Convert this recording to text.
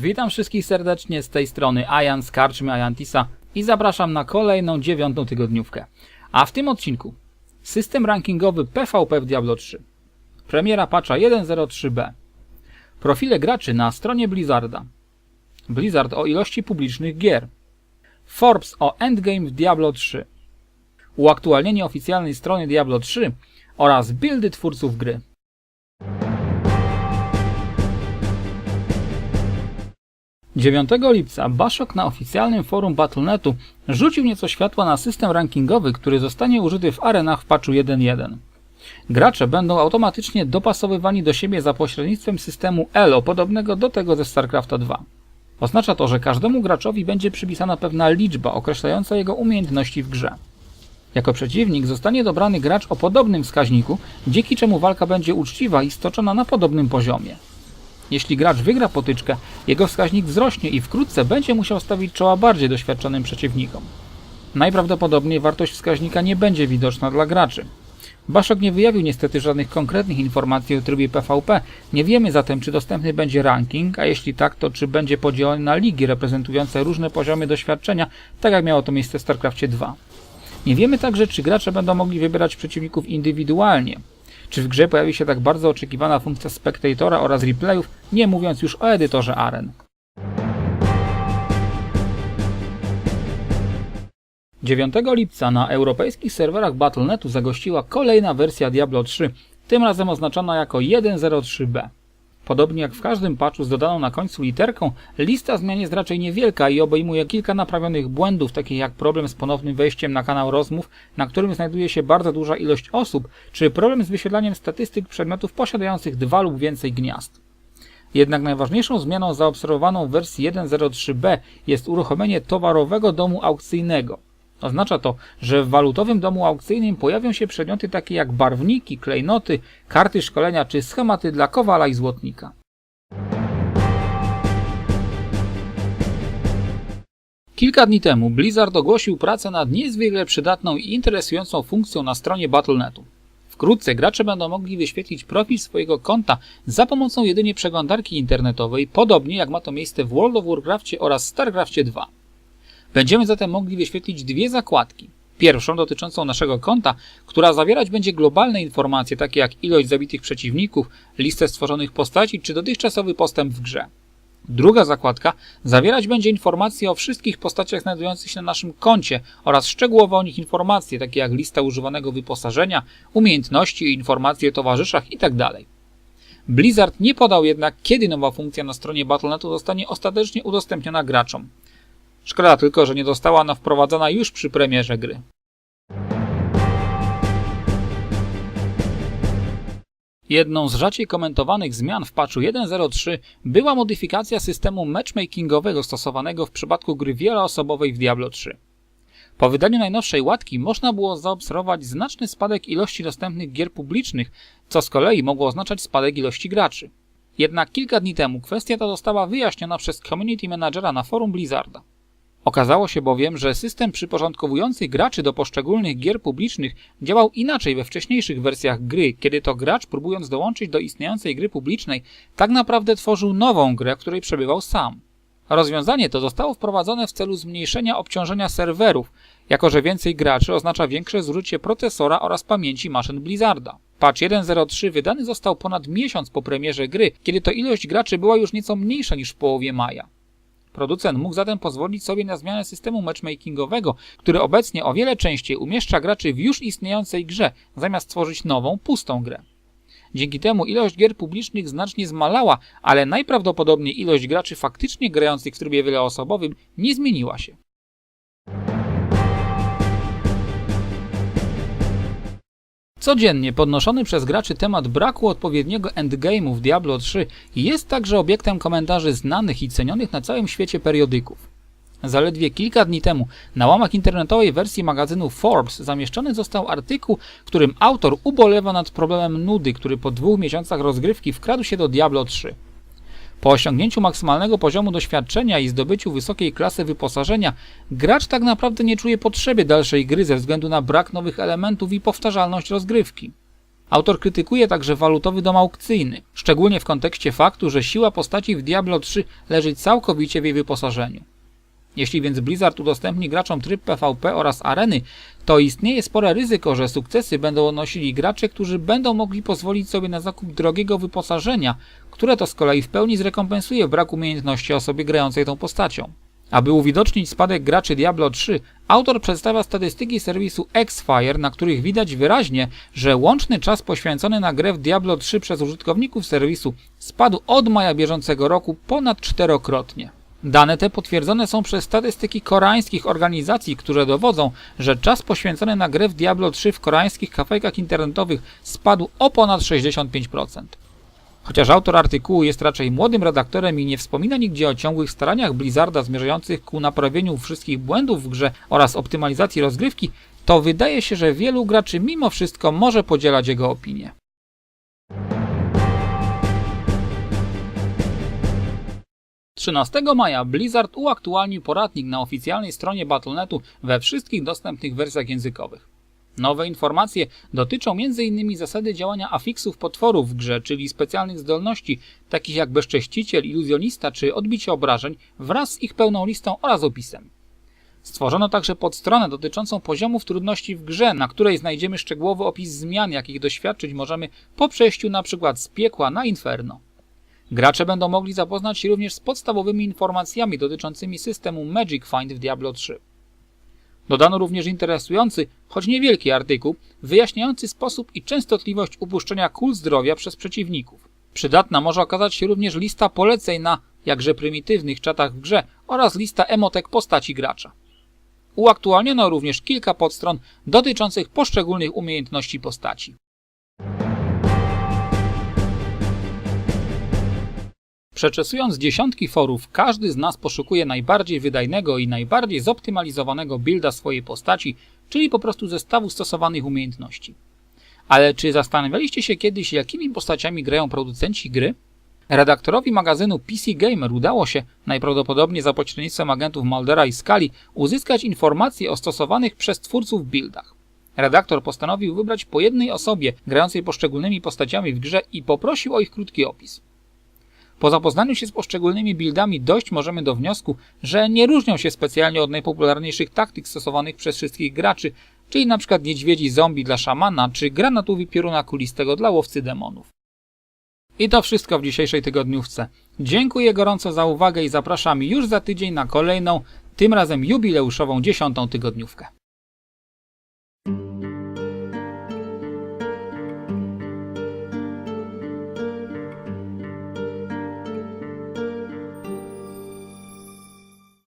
Witam wszystkich serdecznie z tej strony Ajan z Karczmy Ajantisa i zapraszam na kolejną dziewiątą tygodniówkę. A w tym odcinku system rankingowy PvP w Diablo 3, premiera patcha 1.03b, profile graczy na stronie Blizzarda, Blizzard o ilości publicznych gier, Forbes o endgame w Diablo 3, uaktualnienie oficjalnej strony Diablo 3 oraz buildy twórców gry. 9 lipca Baszok na oficjalnym forum Battle.netu rzucił nieco światła na system rankingowy, który zostanie użyty w arenach w patchu 1.1. Gracze będą automatycznie dopasowywani do siebie za pośrednictwem systemu ELO, podobnego do tego ze StarCrafta 2. Oznacza to, że każdemu graczowi będzie przypisana pewna liczba określająca jego umiejętności w grze. Jako przeciwnik zostanie dobrany gracz o podobnym wskaźniku, dzięki czemu walka będzie uczciwa i stoczona na podobnym poziomie. Jeśli gracz wygra potyczkę, jego wskaźnik wzrośnie i wkrótce będzie musiał stawić czoła bardziej doświadczonym przeciwnikom. Najprawdopodobniej wartość wskaźnika nie będzie widoczna dla graczy. Baszok nie wyjawił niestety żadnych konkretnych informacji o trybie PvP, nie wiemy zatem czy dostępny będzie ranking, a jeśli tak, to czy będzie podzielony na ligi reprezentujące różne poziomy doświadczenia, tak jak miało to miejsce w StarCraftie 2. Nie wiemy także, czy gracze będą mogli wybierać przeciwników indywidualnie. Czy w grze pojawi się tak bardzo oczekiwana funkcja Spectatora oraz replayów, nie mówiąc już o edytorze aren. 9 lipca na europejskich serwerach Battle.netu zagościła kolejna wersja Diablo 3, tym razem oznaczona jako 1.03b. Podobnie jak w każdym patchu z dodaną na końcu literką, lista zmian jest raczej niewielka i obejmuje kilka naprawionych błędów, takich jak problem z ponownym wejściem na kanał rozmów, na którym znajduje się bardzo duża ilość osób, czy problem z wyświetlaniem statystyk przedmiotów posiadających dwa lub więcej gniazd. Jednak najważniejszą zmianą zaobserwowaną w wersji 1.03b jest uruchomienie towarowego domu aukcyjnego. Oznacza to, że w walutowym domu aukcyjnym pojawią się przedmioty takie jak barwniki, klejnoty, karty szkolenia czy schematy dla kowala i złotnika. Kilka dni temu Blizzard ogłosił pracę nad niezwykle przydatną i interesującą funkcją na stronie Battle.netu. Wkrótce gracze będą mogli wyświetlić profil swojego konta za pomocą jedynie przeglądarki internetowej, podobnie jak ma to miejsce w World of Warcraftie oraz StarCraftie 2. Będziemy zatem mogli wyświetlić dwie zakładki. Pierwszą dotyczącą naszego konta, która zawierać będzie globalne informacje takie jak ilość zabitych przeciwników, listę stworzonych postaci czy dotychczasowy postęp w grze. Druga zakładka zawierać będzie informacje o wszystkich postaciach znajdujących się na naszym koncie oraz szczegółowe o nich informacje, takie jak lista używanego wyposażenia, umiejętności informacje o towarzyszach itd. Blizzard nie podał jednak, kiedy nowa funkcja na stronie Battle.netu zostanie ostatecznie udostępniona graczom. Szkoda tylko, że nie została ona wprowadzona już przy premierze gry. Jedną z rzadziej komentowanych zmian w patchu 1.03 była modyfikacja systemu matchmakingowego stosowanego w przypadku gry wieloosobowej w Diablo 3. Po wydaniu najnowszej łatki można było zaobserwować znaczny spadek ilości dostępnych gier publicznych, co z kolei mogło oznaczać spadek ilości graczy. Jednak kilka dni temu kwestia ta została wyjaśniona przez community managera na forum Blizzarda. Okazało się bowiem, że system przyporządkowujący graczy do poszczególnych gier publicznych działał inaczej we wcześniejszych wersjach gry, kiedy to gracz, próbując dołączyć do istniejącej gry publicznej, tak naprawdę tworzył nową grę, w której przebywał sam. Rozwiązanie to zostało wprowadzone w celu zmniejszenia obciążenia serwerów, jako że więcej graczy oznacza większe zużycie procesora oraz pamięci maszyn Blizzarda. Patch 1.03 wydany został ponad miesiąc po premierze gry, kiedy to ilość graczy była już nieco mniejsza niż w połowie maja. Producent mógł zatem pozwolić sobie na zmianę systemu matchmakingowego, który obecnie o wiele częściej umieszcza graczy w już istniejącej grze, zamiast tworzyć nową, pustą grę. Dzięki temu ilość gier publicznych znacznie zmalała, ale najprawdopodobniej ilość graczy faktycznie grających w trybie wieloosobowym nie zmieniła się. Codziennie podnoszony przez graczy temat braku odpowiedniego endgame'u w Diablo 3 jest także obiektem komentarzy znanych i cenionych na całym świecie periodyków. Zaledwie kilka dni temu na łamach internetowej wersji magazynu Forbes zamieszczony został artykuł, w którym autor ubolewa nad problemem nudy, który po dwóch miesiącach rozgrywki wkradł się do Diablo 3. Po osiągnięciu maksymalnego poziomu doświadczenia i zdobyciu wysokiej klasy wyposażenia, gracz tak naprawdę nie czuje potrzeby dalszej gry ze względu na brak nowych elementów i powtarzalność rozgrywki. Autor krytykuje także walutowy dom aukcyjny, szczególnie w kontekście faktu, że siła postaci w Diablo 3 leży całkowicie w jej wyposażeniu. Jeśli więc Blizzard udostępni graczom tryb PvP oraz areny, to istnieje spore ryzyko, że sukcesy będą odnosili gracze, którzy będą mogli pozwolić sobie na zakup drogiego wyposażenia, które to z kolei w pełni zrekompensuje brak umiejętności osobie grającej tą postacią. Aby uwidocznić spadek graczy Diablo 3, autor przedstawia statystyki serwisu Xfire, na których widać wyraźnie, że łączny czas poświęcony na grę w Diablo 3 przez użytkowników serwisu spadł od maja bieżącego roku ponad czterokrotnie. Dane te potwierdzone są przez statystyki koreańskich organizacji, które dowodzą, że czas poświęcony na grę w Diablo 3 w koreańskich kafejkach internetowych spadł o ponad 65%. Chociaż autor artykułu jest raczej młodym redaktorem i nie wspomina nigdzie o ciągłych staraniach Blizzarda zmierzających ku naprawieniu wszystkich błędów w grze oraz optymalizacji rozgrywki, to wydaje się, że wielu graczy mimo wszystko może podzielać jego opinię. Trzynastego maja Blizzard uaktualnił poradnik na oficjalnej stronie Battle.netu we wszystkich dostępnych wersjach językowych. Nowe informacje dotyczą m.in. zasady działania afiksów potworów w grze, czyli specjalnych zdolności, takich jak bezcześciciel, iluzjonista czy odbicie obrażeń, wraz z ich pełną listą oraz opisem. Stworzono także podstronę dotyczącą poziomów trudności w grze, na której znajdziemy szczegółowy opis zmian, jakich doświadczyć możemy po przejściu np. z piekła na inferno. Gracze będą mogli zapoznać się również z podstawowymi informacjami dotyczącymi systemu Magic Find w Diablo 3. Dodano również interesujący, choć niewielki artykuł, wyjaśniający sposób i częstotliwość upuszczenia kul zdrowia przez przeciwników. Przydatna może okazać się również lista poleceń na jakże prymitywnych czatach w grze oraz lista emotek postaci gracza. Uaktualniono również kilka podstron dotyczących poszczególnych umiejętności postaci. Przeczesując dziesiątki forów, każdy z nas poszukuje najbardziej wydajnego i najbardziej zoptymalizowanego builda swojej postaci, czyli po prostu zestawu stosowanych umiejętności. Ale czy zastanawialiście się kiedyś, jakimi postaciami grają producenci gry? Redaktorowi magazynu PC Gamer udało się, najprawdopodobniej za pośrednictwem agentów Maldera i Skali, uzyskać informacje o stosowanych przez twórców buildach. Redaktor postanowił wybrać po jednej osobie grającej poszczególnymi postaciami w grze i poprosił o ich krótki opis. Po zapoznaniu się z poszczególnymi buildami dojść możemy do wniosku, że nie różnią się specjalnie od najpopularniejszych taktyk stosowanych przez wszystkich graczy, czyli np. niedźwiedzi zombie dla szamana, czy granatowi pioruna kulistego dla łowcy demonów. I to wszystko w dzisiejszej tygodniówce. Dziękuję gorąco za uwagę i zapraszam już za tydzień na kolejną, tym razem jubileuszową dziesiątą tygodniówkę.